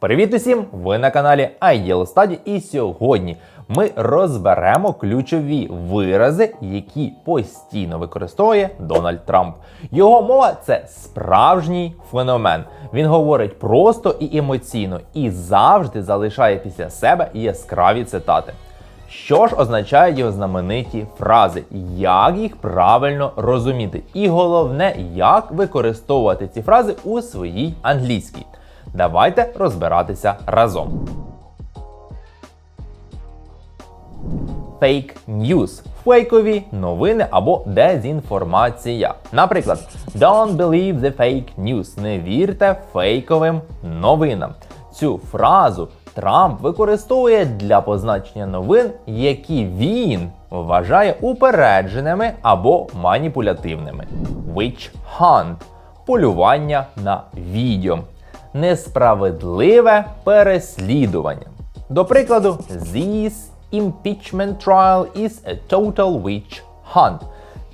Привіт усім! Ви на каналі iDeal Study і сьогодні ми розберемо ключові вирази, які постійно використовує Дональд Трамп. Його мова це справжній феномен. Він говорить просто і емоційно і завжди залишає після себе яскраві цитати. Що ж означають його знамениті фрази, як їх правильно розуміти, і головне, як використовувати ці фрази у своїй англійській. Давайте розбиратися разом. Fake news – фейкові новини або дезінформація. Наприклад, Don't believe the fake news. Не вірте фейковим новинам. Цю фразу Трамп використовує для позначення новин, які він вважає упередженими або маніпулятивними. Witch hunt – полювання на відьом. Несправедливе переслідування. До прикладу, This impeachment trial is a total witch hunt.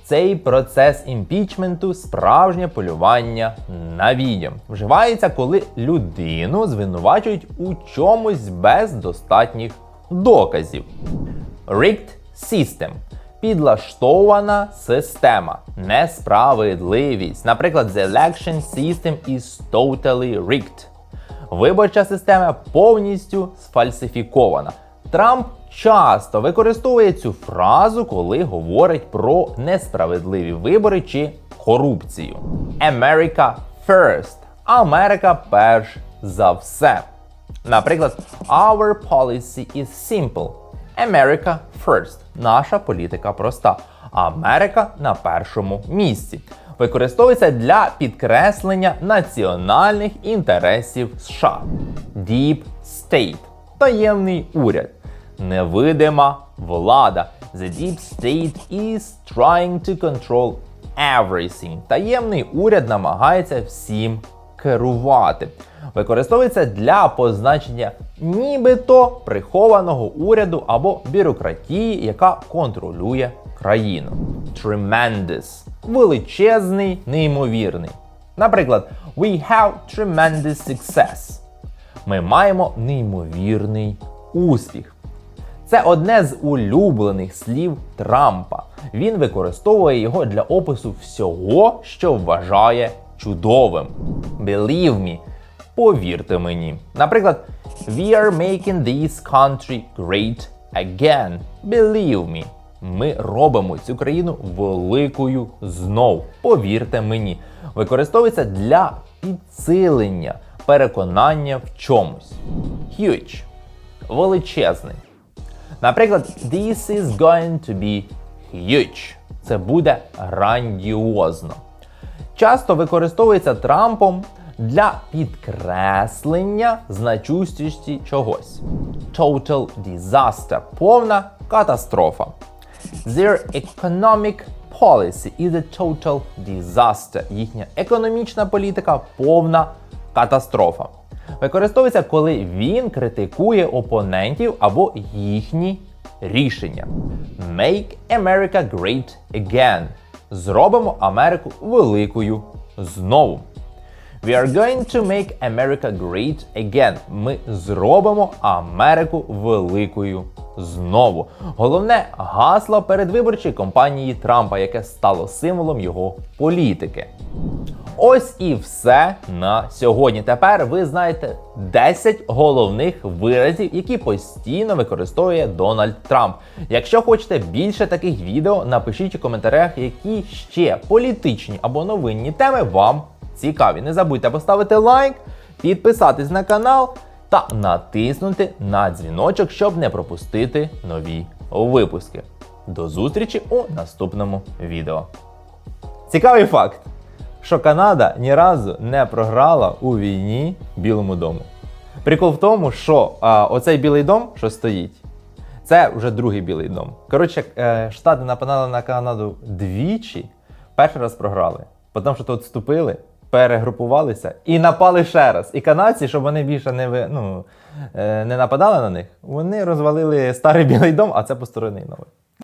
Цей процес імпічменту справжнє полювання на відьом. Вживається, коли людину звинувачують у чомусь без достатніх доказів. Rigged system підлаштована система, несправедливість. Наприклад, the election system is totally rigged. Виборча система повністю сфальсифікована. Трамп часто використовує цю фразу, коли говорить про несправедливі вибори чи корупцію. America first. Америка перш за все. Наприклад, our policy is simple. America first. Наша політика проста. Америка на першому місці. Використовується для підкреслення національних інтересів США. Deep State таємний уряд. Невидима влада. The Deep State is trying to control everything. Таємний уряд намагається всім керувати. Використовується для позначення нібито прихованого уряду або бюрократії, яка контролює країну. Tremendous величезний, неймовірний. Наприклад, we have tremendous success. Ми маємо неймовірний успіх. Це одне з улюблених слів Трампа. Він використовує його для опису всього, що вважає чудовим. Believe me, повірте мені. Наприклад, We are making this country great again. Believe me. Ми робимо цю країну великою знов. Повірте мені. Використовується для підсилення, переконання в чомусь. Huge величезний. Наприклад, this is going to be huge. Це буде грандіозно. Часто використовується Трампом для підкреслення значущості чогось. Total disaster – повна катастрофа. Their economic policy is a total disaster. Їхня економічна політика повна катастрофа. Використовується, коли він критикує опонентів або їхні рішення. Make America great again. Зробимо Америку великою знову. We are going to make America great again. Ми зробимо Америку великою знову. Головне гасло передвиборчої кампанії Трампа, яке стало символом його політики. Ось і все на сьогодні. Тепер ви знаєте 10 головних виразів, які постійно використовує Дональд Трамп. Якщо хочете більше таких відео, напишіть у коментарях, які ще політичні або новинні теми вам цікаві. Не забудьте поставити лайк, підписатись на канал та натиснути на дзвіночок, щоб не пропустити нові випуски. До зустрічі у наступному відео. Цікавий факт, що Канада ні разу не програла у війні Білому дому. Прикол в тому, що а, оцей білий дом, що стоїть, це вже другий білий дом. Коротше, е, Штати нападали на Канаду двічі, перший раз програли. Потім що тут вступили, перегрупувалися і напали ще раз. І канадці, щоб вони більше не ви- ну, е, не нападали на них, вони розвалили старий білий дом, а це посторонний новий.